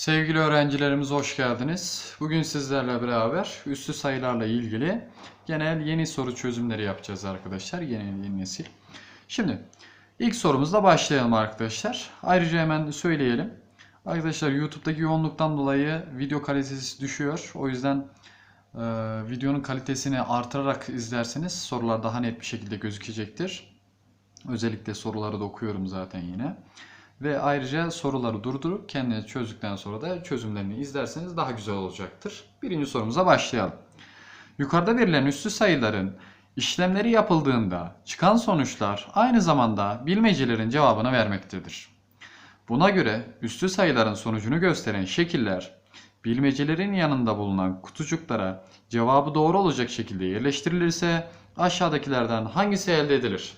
Sevgili öğrencilerimiz hoş geldiniz. Bugün sizlerle beraber üstü sayılarla ilgili genel yeni soru çözümleri yapacağız arkadaşlar. Yeni, yeni nesil. Şimdi ilk sorumuzla başlayalım arkadaşlar. Ayrıca hemen söyleyelim. Arkadaşlar YouTube'daki yoğunluktan dolayı video kalitesi düşüyor. O yüzden e, videonun kalitesini artırarak izlerseniz sorular daha net bir şekilde gözükecektir. Özellikle soruları da okuyorum zaten yine. Ve ayrıca soruları durdurup kendiniz çözdükten sonra da çözümlerini izlerseniz daha güzel olacaktır. Birinci sorumuza başlayalım. Yukarıda verilen üstü sayıların işlemleri yapıldığında çıkan sonuçlar aynı zamanda bilmecelerin cevabını vermektedir. Buna göre üstü sayıların sonucunu gösteren şekiller bilmecelerin yanında bulunan kutucuklara cevabı doğru olacak şekilde yerleştirilirse aşağıdakilerden hangisi elde edilir?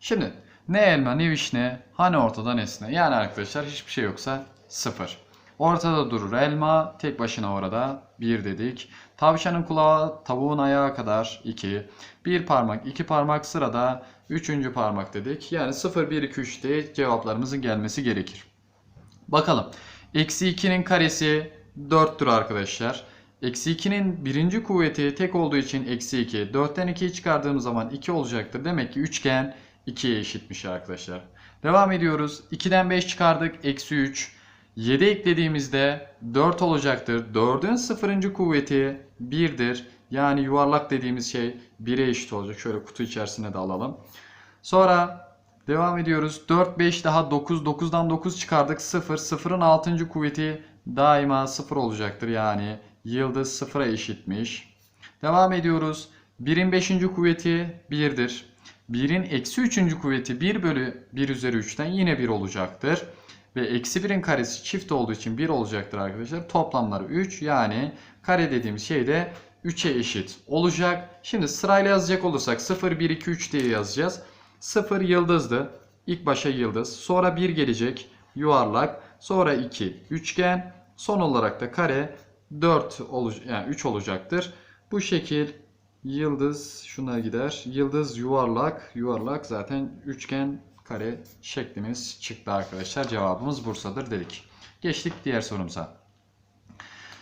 Şimdi ne elma ne vişne hani ortada nesne. Yani arkadaşlar hiçbir şey yoksa sıfır. Ortada durur elma tek başına orada 1 dedik. Tavşanın kulağı tavuğun ayağı kadar 2. Bir parmak iki parmak sırada üçüncü parmak dedik. Yani 0 1 2 3 diye cevaplarımızın gelmesi gerekir. Bakalım. Eksi 2'nin karesi 4'tür arkadaşlar. Eksi 2'nin birinci kuvveti tek olduğu için eksi 2. 4'ten 2'yi çıkardığımız zaman 2 olacaktır. Demek ki üçgen 2'ye eşitmiş arkadaşlar. Devam ediyoruz. 2'den 5 çıkardık. Eksi 3. 7 eklediğimizde 4 olacaktır. 4'ün sıfırıncı kuvveti 1'dir. Yani yuvarlak dediğimiz şey 1'e eşit olacak. Şöyle kutu içerisine de alalım. Sonra devam ediyoruz. 4, 5 daha 9. 9'dan 9 çıkardık. 0. 0'ın 6. kuvveti daima 0 olacaktır. Yani yıldız 0'a eşitmiş. Devam ediyoruz. 1'in 5. kuvveti 1'dir. 1'in eksi 3. kuvveti 1 bölü 1 üzeri 3'ten yine 1 olacaktır. Ve eksi 1'in karesi çift olduğu için 1 olacaktır arkadaşlar. Toplamları 3 yani kare dediğimiz şey de 3'e eşit olacak. Şimdi sırayla yazacak olursak 0, 1, 2, 3 diye yazacağız. 0 yıldızdı. İlk başa yıldız. Sonra 1 gelecek yuvarlak. Sonra 2 üçgen. Son olarak da kare 4 olacak yani 3 olacaktır. Bu şekil Yıldız şuna gider. Yıldız yuvarlak. Yuvarlak zaten üçgen kare şeklimiz çıktı arkadaşlar. Cevabımız Bursa'dır dedik. Geçtik diğer sorumuza.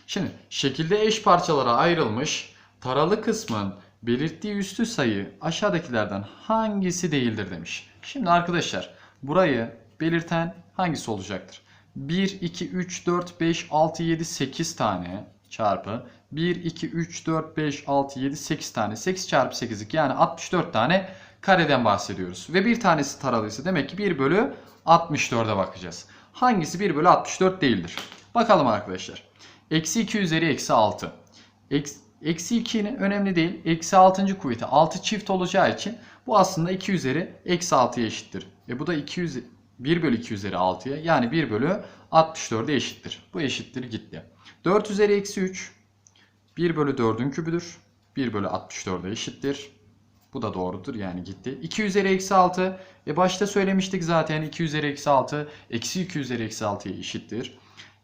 Şimdi şekilde eş parçalara ayrılmış taralı kısmın belirttiği üstü sayı aşağıdakilerden hangisi değildir demiş. Şimdi arkadaşlar burayı belirten hangisi olacaktır? 1, 2, 3, 4, 5, 6, 7, 8 tane çarpı 1, 2, 3, 4, 5, 6, 7, 8 tane. 8 çarpı 8'lik yani 64 tane kareden bahsediyoruz. Ve bir tanesi taralıysa demek ki 1 bölü 64'e bakacağız. Hangisi 1 bölü 64 değildir? Bakalım arkadaşlar. Eksi 2 üzeri eksi 6. Eksi 2'nin önemli değil. Eksi 6. kuvveti 6 çift olacağı için bu aslında 2 üzeri eksi 6'ya eşittir. E bu da 2 üzeri, 1 bölü 2 üzeri 6'ya yani 1 bölü 64'e eşittir. Bu eşittir gitti. 4 üzeri eksi 3 1 bölü 4'ün kübüdür. 1 bölü 64'e eşittir. Bu da doğrudur yani gitti. 2 üzeri eksi 6. E başta söylemiştik zaten 2 üzeri eksi 6. Eksi 2 üzeri eksi 6'ya eşittir.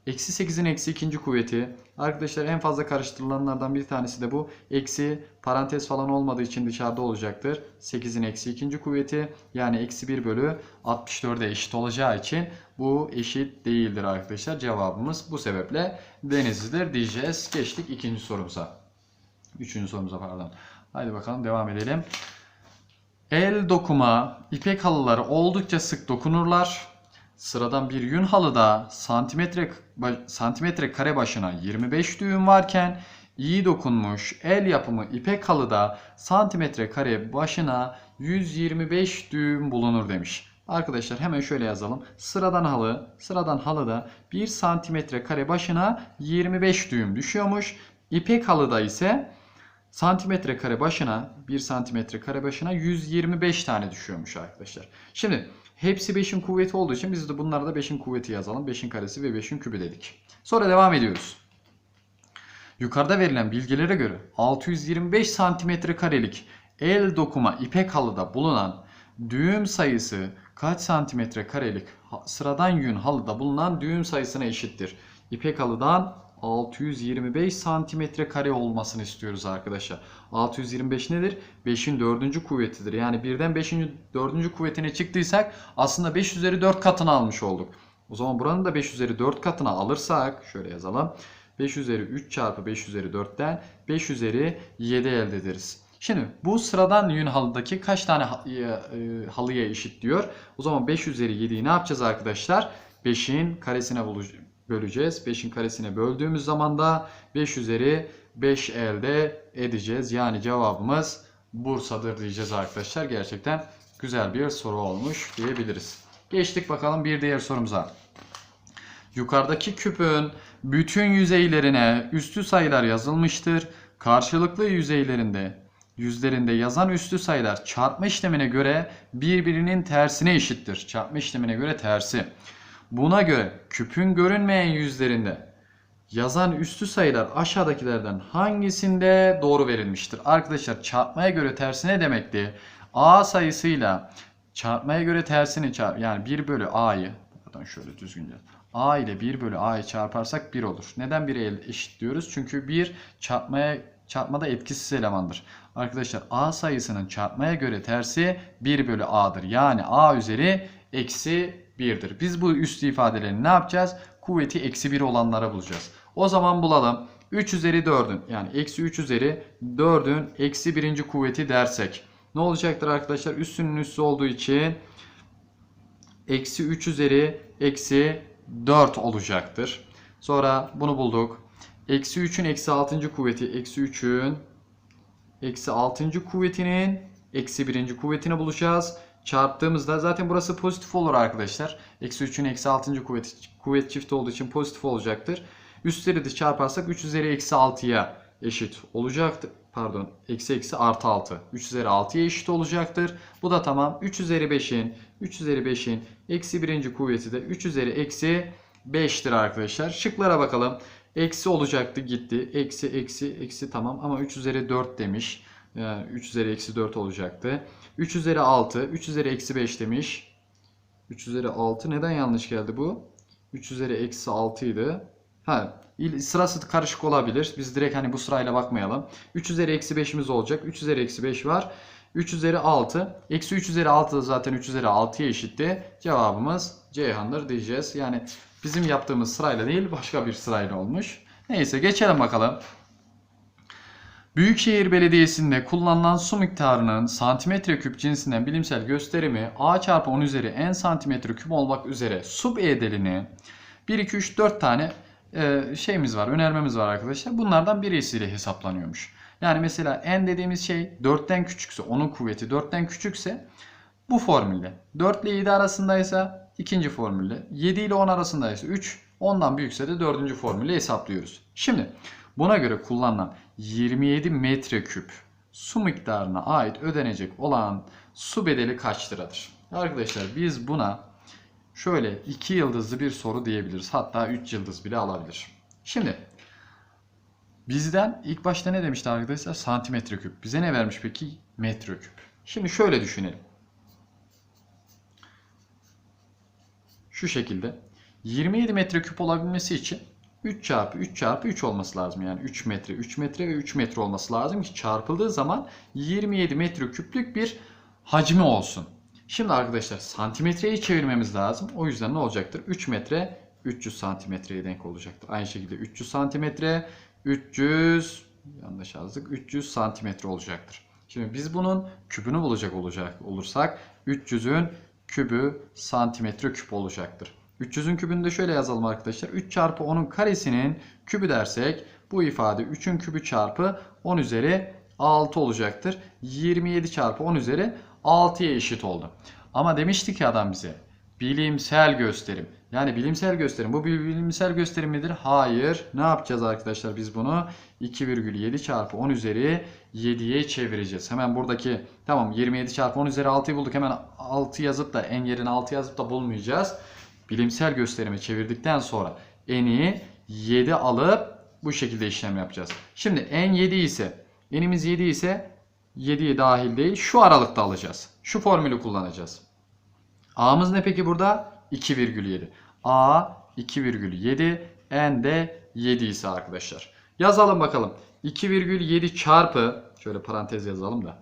Eksi 8'in eksi ikinci kuvveti. Arkadaşlar en fazla karıştırılanlardan bir tanesi de bu. Eksi parantez falan olmadığı için dışarıda olacaktır. 8'in eksi ikinci kuvveti. Yani eksi 1 bölü 64'e eşit olacağı için bu eşit değildir arkadaşlar. Cevabımız bu sebeple denizlidir diyeceğiz. Geçtik ikinci sorumuza. Üçüncü sorumuza pardon. Haydi bakalım devam edelim. El dokuma, ipek halıları oldukça sık dokunurlar. Sıradan bir yün halıda santimetre santimetre kare başına 25 düğüm varken iyi dokunmuş el yapımı ipek halıda santimetre kare başına 125 düğüm bulunur demiş. Arkadaşlar hemen şöyle yazalım. Sıradan halı, sıradan halıda 1 santimetre kare başına 25 düğüm düşüyormuş. İpek halıda ise santimetre kare başına 1 santimetre kare başına 125 tane düşüyormuş arkadaşlar. Şimdi hepsi 5'in kuvveti olduğu için biz de bunlara da 5'in kuvveti yazalım. 5'in karesi ve 5'in kübü dedik. Sonra devam ediyoruz. Yukarıda verilen bilgilere göre 625 santimetre karelik el dokuma ipek halıda bulunan düğüm sayısı kaç santimetre karelik sıradan yün halıda bulunan düğüm sayısına eşittir. İpek halıdan 625 santimetre kare olmasını istiyoruz arkadaşlar. 625 nedir? 5'in 4. kuvvetidir. Yani birden 5'in 4. kuvvetine çıktıysak aslında 5 üzeri 4 katını almış olduk. O zaman buranın da 5 üzeri 4 katına alırsak şöyle yazalım. 5 üzeri 3 çarpı 5 üzeri 4'ten 5 üzeri 7 elde ederiz. Şimdi bu sıradan yün halıdaki kaç tane ha- e, halıya eşit diyor. O zaman 5 üzeri 7'yi ne yapacağız arkadaşlar? 5'in karesine bulu- böleceğiz. 5'in karesine böldüğümüz zaman da 5 üzeri 5 elde edeceğiz. Yani cevabımız Bursa'dır diyeceğiz arkadaşlar. Gerçekten güzel bir soru olmuş diyebiliriz. Geçtik bakalım bir diğer sorumuza. Yukarıdaki küpün bütün yüzeylerine üstü sayılar yazılmıştır. Karşılıklı yüzeylerinde yüzlerinde yazan üstü sayılar çarpma işlemine göre birbirinin tersine eşittir. Çarpma işlemine göre tersi. Buna göre küpün görünmeyen yüzlerinde yazan üstü sayılar aşağıdakilerden hangisinde doğru verilmiştir? Arkadaşlar çarpmaya göre tersi ne demekti? A sayısıyla çarpmaya göre tersini çarp yani 1 bölü A'yı pardon şöyle düzgünce A ile 1 bölü A'yı çarparsak 1 olur. Neden 1'e eşit diyoruz? Çünkü 1 çarpmaya çarpmada etkisiz elemandır. Arkadaşlar A sayısının çarpmaya göre tersi 1 bölü A'dır. Yani A üzeri eksi 1'dir. Biz bu üstü ifadelerini ne yapacağız? Kuvveti eksi 1 olanlara bulacağız. O zaman bulalım. 3 üzeri 4'ün yani eksi 3 üzeri 4'ün eksi birinci kuvveti dersek. Ne olacaktır arkadaşlar? Üstünün üssü olduğu için eksi 3 üzeri eksi 4 olacaktır. Sonra bunu bulduk. Eksi 3'ün eksi 6. kuvveti eksi 3'ün eksi 6. kuvvetinin eksi 1. kuvvetini bulacağız. Çarptığımızda zaten burası pozitif olur arkadaşlar. Eksi 3'ün eksi 6. kuvveti kuvvet çifti olduğu için pozitif olacaktır. Üstleri de çarparsak 3 üzeri eksi 6'ya eşit olacaktır. Pardon eksi eksi artı 6. 3 üzeri 6'ya eşit olacaktır. Bu da tamam. 3 üzeri 5'in 3 üzeri 5'in eksi 1. kuvveti de 3 üzeri eksi 5'tir arkadaşlar. Şıklara bakalım. Eksi olacaktı gitti. Eksi eksi eksi tamam ama 3 üzeri 4 demiş. Yani 3 üzeri eksi 4 olacaktı. 3 üzeri 6, 3 üzeri eksi 5 demiş. 3 üzeri 6 neden yanlış geldi bu? 3 üzeri eksi 6 idi. Ha, sırası karışık olabilir. Biz direkt hani bu sırayla bakmayalım. 3 üzeri eksi 5'imiz olacak. 3 üzeri eksi 5 var. 3 üzeri 6. Eksi 3 üzeri 6 da zaten 3 üzeri 6'ya eşitti. Cevabımız Ceyhan'dır diyeceğiz. Yani bizim yaptığımız sırayla değil başka bir sırayla olmuş. Neyse geçelim bakalım. Büyükşehir Belediyesi'nde kullanılan su miktarının santimetre küp cinsinden bilimsel gösterimi A çarpı 10 üzeri n santimetre küp olmak üzere sub edelini 1, 2, 3, 4 tane e, şeyimiz var, önermemiz var arkadaşlar. Bunlardan birisiyle hesaplanıyormuş. Yani mesela n dediğimiz şey 4'ten küçükse, onun kuvveti 4'ten küçükse bu formülle. 4 ile 7 arasındaysa ikinci formülle. 7 ile 10 arasındaysa 3, 10'dan büyükse de dördüncü formülle hesaplıyoruz. Şimdi buna göre kullanılan 27 metreküp su miktarına ait ödenecek olan su bedeli kaç liradır? Arkadaşlar biz buna şöyle 2 yıldızlı bir soru diyebiliriz. Hatta 3 yıldız bile alabilir. Şimdi bizden ilk başta ne demişti arkadaşlar? Santimetre küp. Bize ne vermiş peki? Metreküp. Şimdi şöyle düşünelim. Şu şekilde 27 metreküp olabilmesi için 3 çarpı 3 çarpı 3 olması lazım. Yani 3 metre, 3 metre ve 3 metre olması lazım ki çarpıldığı zaman 27 metreküplük bir hacmi olsun. Şimdi arkadaşlar santimetreyi çevirmemiz lazım. O yüzden ne olacaktır? 3 metre 300 santimetreye denk olacaktır. Aynı şekilde 300 santimetre 300 yanlış yazdık. 300 santimetre olacaktır. Şimdi biz bunun kübünü bulacak olacak olursak 300'ün kübü santimetre küp olacaktır. 300'ün kübünü de şöyle yazalım arkadaşlar. 3 çarpı 10'un karesinin kübü dersek bu ifade 3'ün kübü çarpı 10 üzeri 6 olacaktır. 27 çarpı 10 üzeri 6'ya eşit oldu. Ama demişti ki adam bize bilimsel gösterim. Yani bilimsel gösterim. Bu bir bilimsel gösterim midir? Hayır. Ne yapacağız arkadaşlar biz bunu? 2,7 çarpı 10 üzeri 7'ye çevireceğiz. Hemen buradaki tamam 27 çarpı 10 üzeri 6'yı bulduk. Hemen 6 yazıp da en yerine 6 yazıp da bulmayacağız. Bilimsel gösterime çevirdikten sonra eni 7 alıp bu şekilde işlem yapacağız. Şimdi en 7 ise enimiz 7 ise 7'ye dahil değil şu aralıkta alacağız. Şu formülü kullanacağız. A'mız ne peki burada? 2,7. A 2,7 N de 7 ise arkadaşlar. Yazalım bakalım. 2,7 çarpı şöyle parantez yazalım da.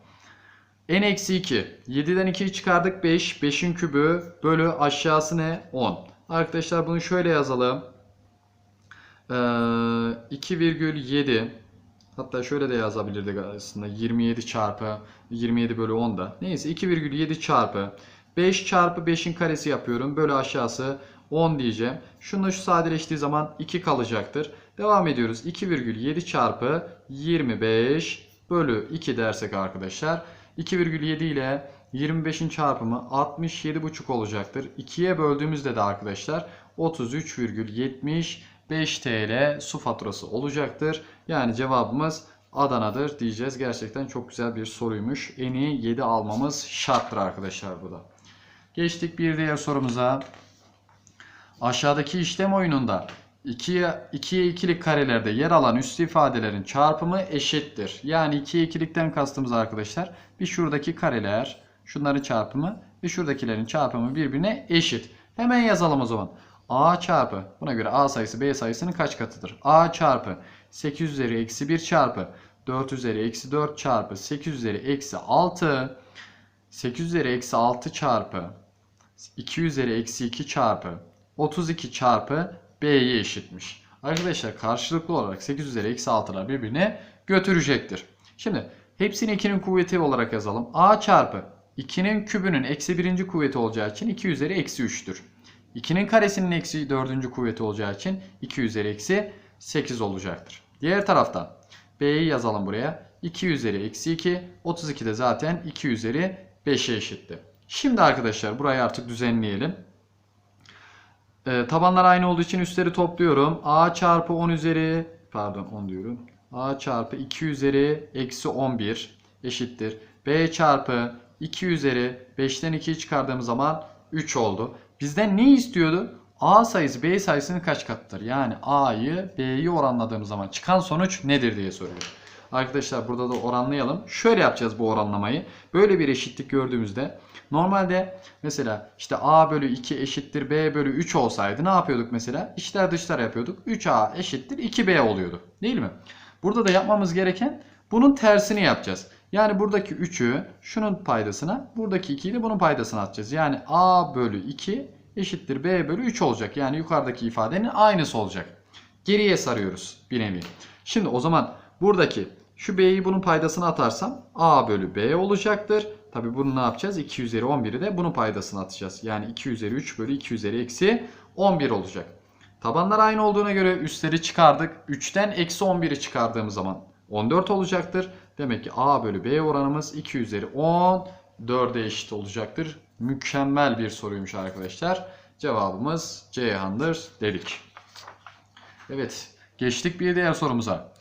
N eksi 2. 7'den 2'yi çıkardık 5. 5'in kübü bölü aşağısı ne? 10. Arkadaşlar bunu şöyle yazalım. Ee, 2,7 hatta şöyle de yazabilirdik aslında 27 çarpı 27 bölü 10 da. Neyse 2,7 çarpı 5 çarpı 5'in karesi yapıyorum. Bölü aşağısı 10 diyeceğim. Şununla şu sadeleştiği zaman 2 kalacaktır. Devam ediyoruz. 2,7 çarpı 25 bölü 2 dersek arkadaşlar. 2,7 ile 25'in çarpımı 67,5 olacaktır. 2'ye böldüğümüzde de arkadaşlar 33,75 TL su faturası olacaktır. Yani cevabımız Adana'dır diyeceğiz. Gerçekten çok güzel bir soruymuş. En iyi 7 almamız şarttır arkadaşlar burada. Geçtik bir diğer sorumuza. Aşağıdaki işlem oyununda 2'ye 2'ye 2'lik karelerde yer alan üslü ifadelerin çarpımı eşittir. Yani 2'ye 2'likten kastımız arkadaşlar bir şuradaki kareler, şunların çarpımı ve şuradakilerin çarpımı birbirine eşit. Hemen yazalım o zaman. A çarpı buna göre A sayısı B sayısının kaç katıdır? A çarpı 8 üzeri eksi 1 çarpı 4 üzeri eksi 4 çarpı 8 üzeri eksi 6 8 üzeri eksi 6 çarpı 2 üzeri eksi 2 çarpı 32 çarpı B'ye eşitmiş. Arkadaşlar karşılıklı olarak 8 üzeri eksi 6'lar birbirine götürecektir. Şimdi hepsini 2'nin kuvveti olarak yazalım. A çarpı 2'nin kübünün eksi 1. kuvveti olacağı için 2 üzeri eksi 3'tür. 2'nin karesinin eksi 4. kuvveti olacağı için 2 üzeri eksi 8 olacaktır. Diğer taraftan B'yi yazalım buraya. 2 üzeri eksi 2. 32 de zaten 2 üzeri 5'e eşitti. Şimdi arkadaşlar burayı artık düzenleyelim. E, tabanlar aynı olduğu için üstleri topluyorum. A çarpı 10 üzeri pardon 10 diyorum. A çarpı 2 üzeri eksi 11 eşittir. B çarpı 2 üzeri 5'ten 2'yi çıkardığım zaman 3 oldu. Bizden ne istiyordu? A sayısı B sayısının kaç katıdır? Yani A'yı B'yi oranladığım zaman çıkan sonuç nedir diye soruyor. Arkadaşlar burada da oranlayalım. Şöyle yapacağız bu oranlamayı. Böyle bir eşitlik gördüğümüzde normalde mesela işte A bölü 2 eşittir B bölü 3 olsaydı ne yapıyorduk mesela? İçler dışlar yapıyorduk. 3A eşittir 2B oluyordu. Değil mi? Burada da yapmamız gereken bunun tersini yapacağız. Yani buradaki 3'ü şunun paydasına, buradaki 2'yi de bunun paydasına atacağız. Yani A bölü 2 eşittir B bölü 3 olacak. Yani yukarıdaki ifadenin aynısı olacak. Geriye sarıyoruz bir nevi. Şimdi o zaman buradaki şu B'yi bunun paydasına atarsam A bölü B olacaktır. Tabi bunu ne yapacağız? 2 üzeri 11'i de bunun paydasına atacağız. Yani 2 üzeri 3 bölü 2 üzeri eksi 11 olacak. Tabanlar aynı olduğuna göre üstleri çıkardık. 3'ten eksi 11'i çıkardığımız zaman 14 olacaktır. Demek ki A bölü B oranımız 2 üzeri 10 4'e eşit olacaktır. Mükemmel bir soruymuş arkadaşlar. Cevabımız Ceyhan'dır dedik. Evet geçtik bir diğer sorumuza.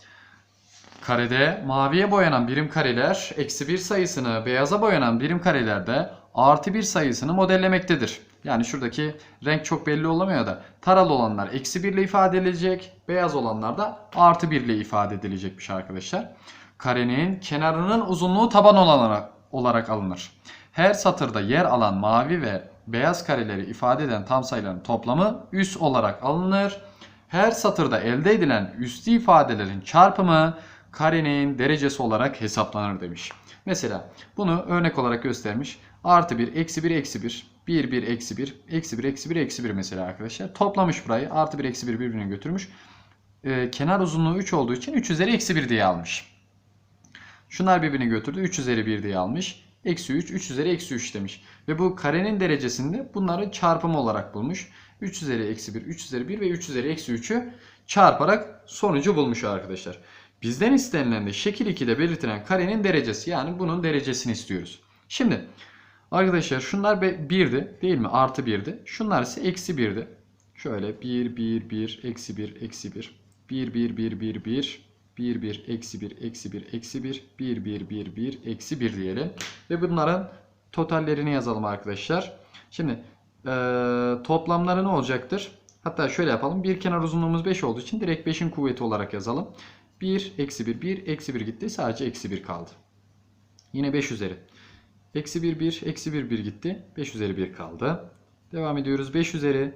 Karede maviye boyanan birim kareler eksi 1 sayısını beyaza boyanan birim karelerde artı 1 sayısını modellemektedir. Yani şuradaki renk çok belli olamıyor da taralı olanlar eksi 1 ile ifade edilecek, beyaz olanlar da artı 1 ile ifade edilecekmiş arkadaşlar. Karenin kenarının uzunluğu taban olarak, olarak alınır. Her satırda yer alan mavi ve beyaz kareleri ifade eden tam sayıların toplamı üs olarak alınır. Her satırda elde edilen üstü ifadelerin çarpımı karenin derecesi olarak hesaplanır demiş. Mesela bunu örnek olarak göstermiş. Artı 1, eksi 1, eksi 1, 1, 1, eksi 1, eksi 1, eksi 1, eksi 1 mesela arkadaşlar. Toplamış burayı. Artı 1, eksi 1 birbirine götürmüş. Ee, kenar uzunluğu 3 olduğu için 3 üzeri eksi 1 diye almış. Şunlar birbirini götürdü. 3 üzeri 1 diye almış. Eksi 3, 3 üzeri eksi 3 demiş. Ve bu karenin derecesinde bunların çarpımı olarak bulmuş. 3 üzeri eksi 1, 3 üzeri 1 ve 3 üzeri eksi 3'ü çarparak sonucu bulmuş arkadaşlar. Bizden istenilen de şekil 2'de belirtilen karenin derecesi. Yani bunun derecesini istiyoruz. Şimdi arkadaşlar şunlar 1'di değil mi? Artı 1'di. Şunlar ise eksi 1'di. Şöyle 1, 1, 1, eksi 1, eksi 1. 1, 1, 1, 1, 1. 1, 1, eksi 1, eksi 1, eksi 1. 1, 1, 1, 1, eksi 1 diyelim. Ve bunların totallerini yazalım arkadaşlar. Şimdi e, toplamları ne olacaktır? Hatta şöyle yapalım. Bir kenar uzunluğumuz 5 olduğu için direkt 5'in kuvveti olarak yazalım. 1, eksi 1, 1, eksi 1 gitti. Sadece eksi 1 kaldı. Yine 5 üzeri. Eksi 1, 1, eksi 1, 1 gitti. 5 üzeri 1 kaldı. Devam ediyoruz. 5 üzeri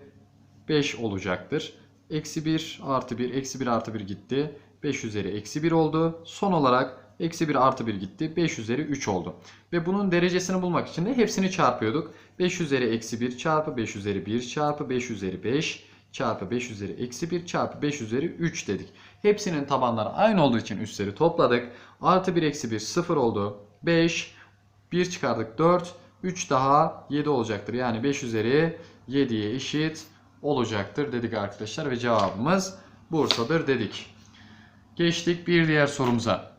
5 olacaktır. Eksi 1 artı 1, eksi 1 artı 1 gitti. 5 üzeri eksi 1 oldu. Son olarak Eksi 1 artı 1 gitti. 5 üzeri 3 oldu. Ve bunun derecesini bulmak için de hepsini çarpıyorduk. 5 üzeri eksi 1 çarpı 5 üzeri 1 çarpı 5 üzeri 5 çarpı 5 üzeri eksi 1 çarpı 5 üzeri 3 dedik. Hepsinin tabanları aynı olduğu için üstleri topladık. Artı 1 eksi 1 0 oldu. 5 1 çıkardık 4 3 daha 7 olacaktır. Yani 5 üzeri 7'ye eşit olacaktır dedik arkadaşlar. Ve cevabımız Bursa'dır dedik. Geçtik bir diğer sorumuza.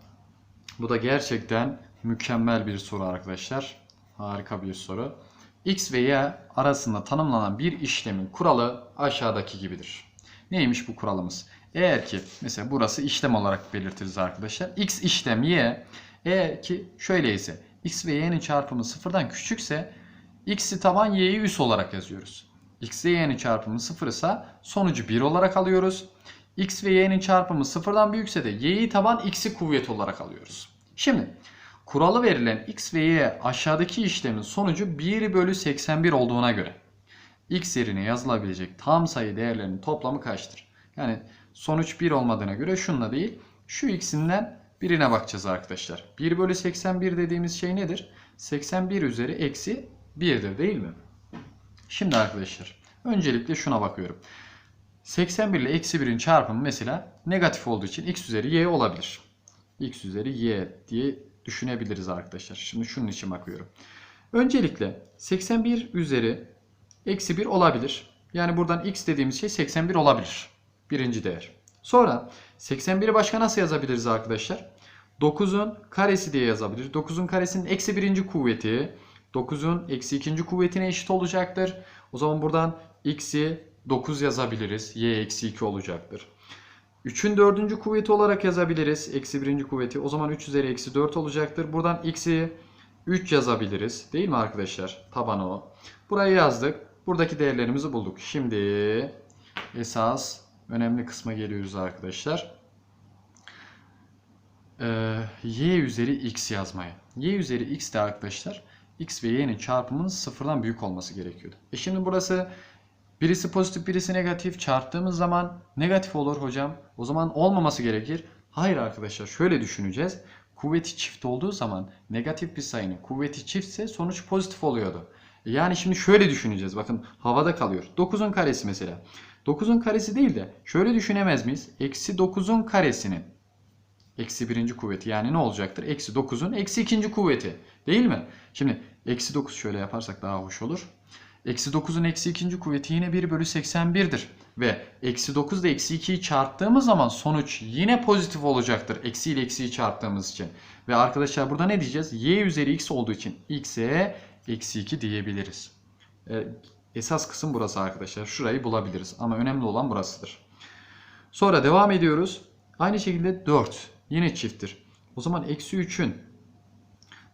Bu da gerçekten mükemmel bir soru arkadaşlar. Harika bir soru. X ve Y arasında tanımlanan bir işlemin kuralı aşağıdaki gibidir. Neymiş bu kuralımız? Eğer ki mesela burası işlem olarak belirtiriz arkadaşlar. X işlem Y eğer ki şöyleyse X ve Y'nin çarpımı sıfırdan küçükse X'i taban Y'yi üs olarak yazıyoruz. X ve Y'nin çarpımı sıfır ise sonucu 1 olarak alıyoruz. X ve Y'nin çarpımı sıfırdan büyükse de Y'yi taban X'i kuvvet olarak alıyoruz. Şimdi kuralı verilen X ve Y aşağıdaki işlemin sonucu 1 bölü 81 olduğuna göre X yerine yazılabilecek tam sayı değerlerinin toplamı kaçtır? Yani sonuç 1 olmadığına göre şunla değil şu X'inden birine bakacağız arkadaşlar. 1 bölü 81 dediğimiz şey nedir? 81 üzeri eksi 1'dir değil mi? Şimdi arkadaşlar öncelikle şuna bakıyorum. 81 ile eksi 1'in çarpımı mesela negatif olduğu için x üzeri y olabilir. x üzeri y diye düşünebiliriz arkadaşlar. Şimdi şunun için bakıyorum. Öncelikle 81 üzeri eksi 1 olabilir. Yani buradan x dediğimiz şey 81 olabilir. Birinci değer. Sonra 81'i başka nasıl yazabiliriz arkadaşlar? 9'un karesi diye yazabiliriz. 9'un karesinin eksi birinci kuvveti 9'un eksi ikinci kuvvetine eşit olacaktır. O zaman buradan x'i 9 yazabiliriz. y eksi 2 olacaktır. 3'ün dördüncü kuvveti olarak yazabiliriz. Eksi birinci kuvveti. O zaman 3 üzeri eksi 4 olacaktır. Buradan x'i 3 yazabiliriz. Değil mi arkadaşlar? Tabanı o. Burayı yazdık. Buradaki değerlerimizi bulduk. Şimdi esas önemli kısma geliyoruz arkadaşlar. Ee, y üzeri x yazmaya. y üzeri x de arkadaşlar x ve y'nin çarpımının sıfırdan büyük olması gerekiyordu. E şimdi burası birisi pozitif birisi negatif çarptığımız zaman negatif olur hocam. O zaman olmaması gerekir. Hayır arkadaşlar şöyle düşüneceğiz. Kuvveti çift olduğu zaman negatif bir sayının kuvveti çiftse sonuç pozitif oluyordu. E Yani şimdi şöyle düşüneceğiz. Bakın havada kalıyor. 9'un karesi mesela. 9'un karesi değil de şöyle düşünemez miyiz? Eksi 9'un karesinin eksi birinci kuvveti yani ne olacaktır? Eksi 9'un eksi ikinci kuvveti değil mi? Şimdi eksi 9 şöyle yaparsak daha hoş olur. Eksi 9'un eksi ikinci kuvveti yine 1 bölü 81'dir. Ve eksi 9 ile eksi 2'yi çarptığımız zaman sonuç yine pozitif olacaktır. Eksi ile eksiyi çarptığımız için. Ve arkadaşlar burada ne diyeceğiz? Y üzeri x olduğu için x'e eksi 2 diyebiliriz. E, esas kısım burası arkadaşlar. Şurayı bulabiliriz. Ama önemli olan burasıdır. Sonra devam ediyoruz. Aynı şekilde 4. Yine çifttir. O zaman eksi 3'ün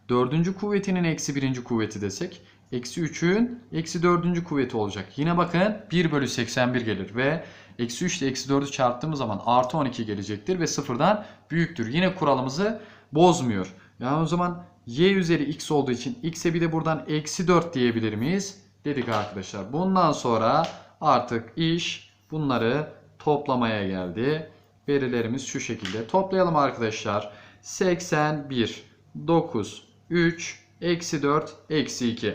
dördüncü kuvvetinin eksi birinci kuvveti desek eksi 3'ün eksi dördüncü kuvveti olacak. Yine bakın 1 bölü 81 gelir ve eksi 3 ile eksi 4'ü çarptığımız zaman artı 12 gelecektir ve sıfırdan büyüktür. Yine kuralımızı bozmuyor. Yani o zaman y üzeri x olduğu için x'e bir de buradan eksi 4 diyebilir miyiz? Dedik arkadaşlar. Bundan sonra artık iş bunları toplamaya geldi. Verilerimiz şu şekilde. Toplayalım arkadaşlar. 81, 9, 3, eksi 4, eksi 2.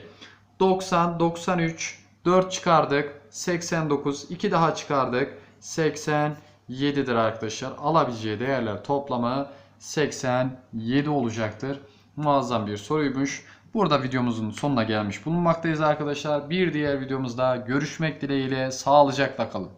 90, 93, 4 çıkardık. 89, 2 daha çıkardık. 87'dir arkadaşlar. Alabileceği değerler toplamı 87 olacaktır. Muazzam bir soruymuş. Burada videomuzun sonuna gelmiş bulunmaktayız arkadaşlar. Bir diğer videomuzda görüşmek dileğiyle sağlıcakla kalın.